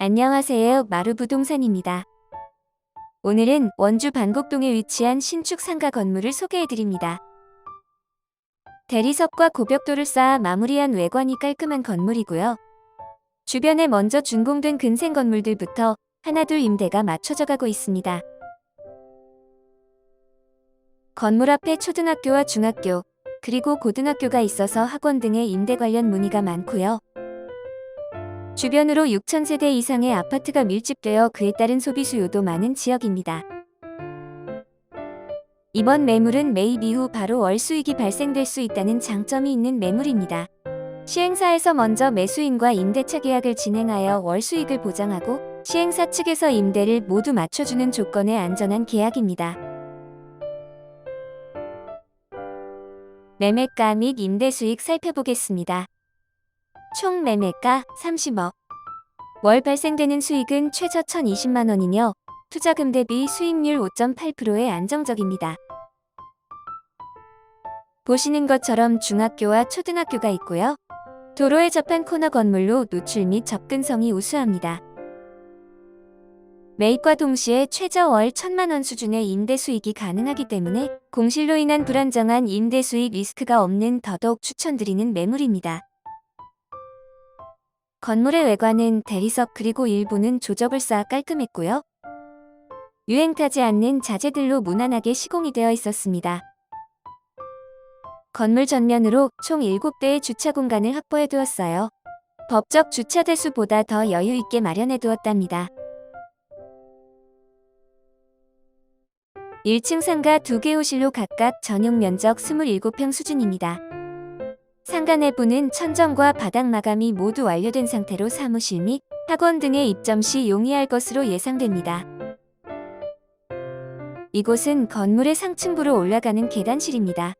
안녕하세요. 마루부동산입니다. 오늘은 원주 반곡동에 위치한 신축 상가 건물을 소개해드립니다. 대리석과 고벽돌을 쌓아 마무리한 외관이 깔끔한 건물이고요. 주변에 먼저 준공된 근생 건물들부터 하나둘 임대가 맞춰져 가고 있습니다. 건물 앞에 초등학교와 중학교, 그리고 고등학교가 있어서 학원 등의 임대 관련 문의가 많고요. 주변으로 6,000세대 이상의 아파트가 밀집되어 그에 따른 소비 수요도 많은 지역입니다. 이번 매물은 매입 이후 바로 월 수익이 발생될 수 있다는 장점이 있는 매물입니다. 시행사에서 먼저 매수인과 임대차 계약을 진행하여 월 수익을 보장하고 시행사 측에서 임대를 모두 맞춰주는 조건의 안전한 계약입니다. 매매가 및 임대 수익 살펴보겠습니다. 총 매매가 30억. 월 발생되는 수익은 최저 1,020만 원이며 투자금 대비 수익률 5.8%의 안정적입니다. 보시는 것처럼 중학교와 초등학교가 있고요. 도로에 접한 코너 건물로 노출 및 접근성이 우수합니다. 매입과 동시에 최저 월 1천만 원 수준의 임대 수익이 가능하기 때문에 공실로 인한 불안정한 임대 수익 리스크가 없는 더더욱 추천드리는 매물입니다. 건물의 외관은 대리석 그리고 일부는 조적을 쌓아 깔끔했고요. 유행 타지 않는 자재들로 무난하게 시공이 되어 있었습니다. 건물 전면으로 총 7대의 주차 공간을 확보해 두었어요. 법적 주차 대수보다 더 여유 있게 마련해 두었답니다. 1층 상가 2개 호실로 각각 전용 면적 27평 수준입니다. 상가 내부는 천정과 바닥 마감이 모두 완료된 상태로 사무실 및 학원 등의 입점 시 용이할 것으로 예상됩니다. 이곳은 건물의 상층부로 올라가는 계단실입니다.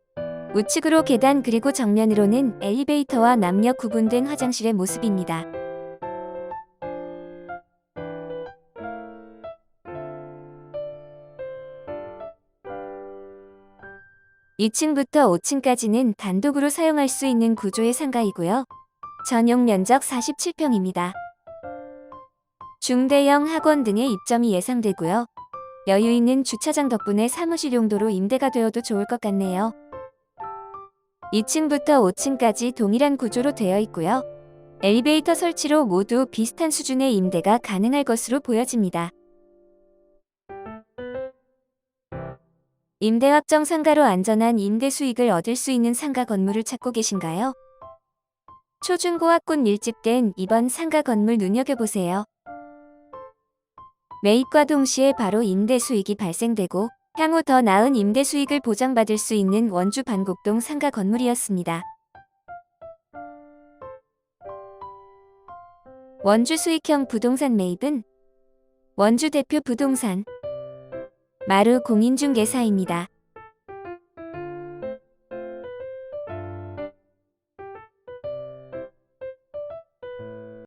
우측으로 계단 그리고 정면으로는 엘리베이터와 남녀 구분된 화장실의 모습입니다. (2층부터) (5층까지는) 단독으로 사용할 수 있는 구조의 상가이고요. 전용 면적 (47평입니다) 중대형 학원 등의 입점이 예상되고요. 여유 있는 주차장 덕분에 사무실 용도로 임대가 되어도 좋을 것 같네요. 2층부터 5층까지 동일한 구조로 되어 있고요. 엘리베이터 설치로 모두 비슷한 수준의 임대가 가능할 것으로 보여집니다. 임대 확정 상가로 안전한 임대 수익을 얻을 수 있는 상가 건물을 찾고 계신가요? 초중고학군 밀집된 이번 상가 건물 눈여겨보세요. 매입과 동시에 바로 임대 수익이 발생되고 향후 더 나은 임대 수익을 보장받을 수 있는 원주 반곡동 상가 건물이었습니다. 원주 수익형 부동산 매입은 원주 대표 부동산 마루 공인중개사입니다.